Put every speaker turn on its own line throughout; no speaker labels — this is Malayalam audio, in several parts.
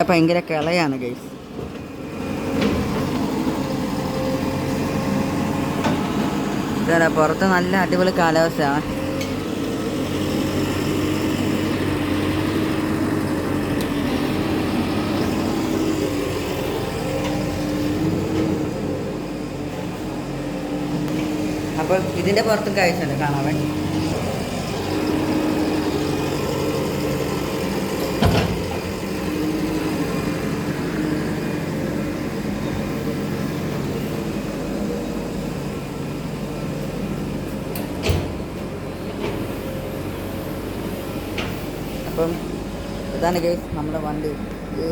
ഭയങ്കര കിളയാണ് ഗൈസ് ഇതാ പുറത്ത് നല്ല അടിപൊളി കാലാവസ്ഥയാണ് അപ്പോൾ ഇതിന്റെ പുറത്തും കാഴ്ചയുണ്ട് കാണാൻ വേണ്ടി അപ്പം ഇതാണ് കേസ് നമ്മുടെ വണ്ടി. ഈ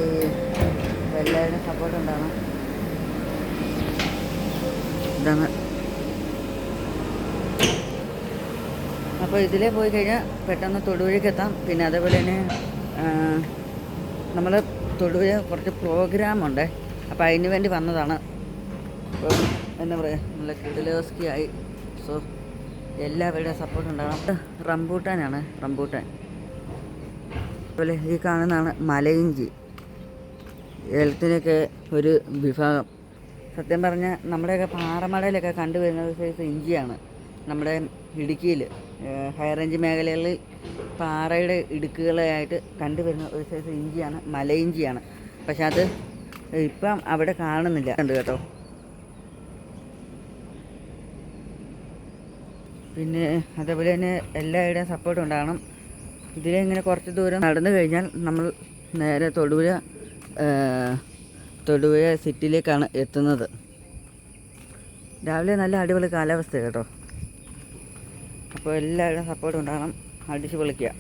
എല്ലാവരുടെയും സപ്പോർട്ട് ഉണ്ടാണ് ഇതാണ്. അപ്പോൾ ഇതിലേ പോയി കഴിഞ്ഞാൽ പെട്ടെന്ന് തൊടുപുഴയ്ക്ക് എത്താം. പിന്നെ അതേപോലെ തന്നെ നമ്മൾ തൊടുപുഴ കുറച്ച് പ്രോഗ്രാം ഉണ്ട്. അപ്പോൾ അതിന് വേണ്ടി വന്നതാണ്. അപ്പോൾ എന്താ പറയുക നല്ല കിഡിലോസ്കി ആയി. സോ എല്ലാവരുടെയും സപ്പോർട്ട് ഉണ്ടാകണം റംബൂട്ടാനാണ് റംബൂട്ടാൻ. അതുപോലെ ഈ കാണുന്നതാണ് മലയിഞ്ചി. ഏലത്തിനൊക്കെ ഒരു വിഭാഗം. സത്യം പറഞ്ഞാൽ നമ്മുടെയൊക്കെ പാറമടയിലൊക്കെ കണ്ടുവരുന്നത് സൈസ് ഇഞ്ചിയാണ്. നമ്മുടെ ഇടുക്കിയിൽ ഹൈ റേഞ്ച് മേഖലകളിൽ പാറയുടെ ഇടുക്കുകളായിട്ട് കണ്ടുവരുന്ന ഒരു സൈസ് ഇഞ്ചിയാണ് മലയിഞ്ചിയാണ്. പക്ഷെ അത് ഇപ്പം അവിടെ കാണുന്നില്ല. ഉണ്ട് കേട്ടോ. പിന്നെ അതേപോലെ തന്നെ എല്ലാവരുടെയും സപ്പോർട്ട് ഉണ്ടാകണം. ഇതിലെ ഇങ്ങനെ കുറച്ച് ദൂരം നടന്നു കഴിഞ്ഞാൽ നമ്മൾ നേരെ തൊടുപുഴ തൊടുപുഴ സിറ്റിയിലേക്കാണ് എത്തുന്നത്. രാവിലെ നല്ല അടിപൊളി കാലാവസ്ഥ കേട്ടോ. അപ്പോൾ എല്ലാവരും സപ്പോർട്ട് ഉണ്ടാകണം. അടിച്ച് പൊളിക്കുക.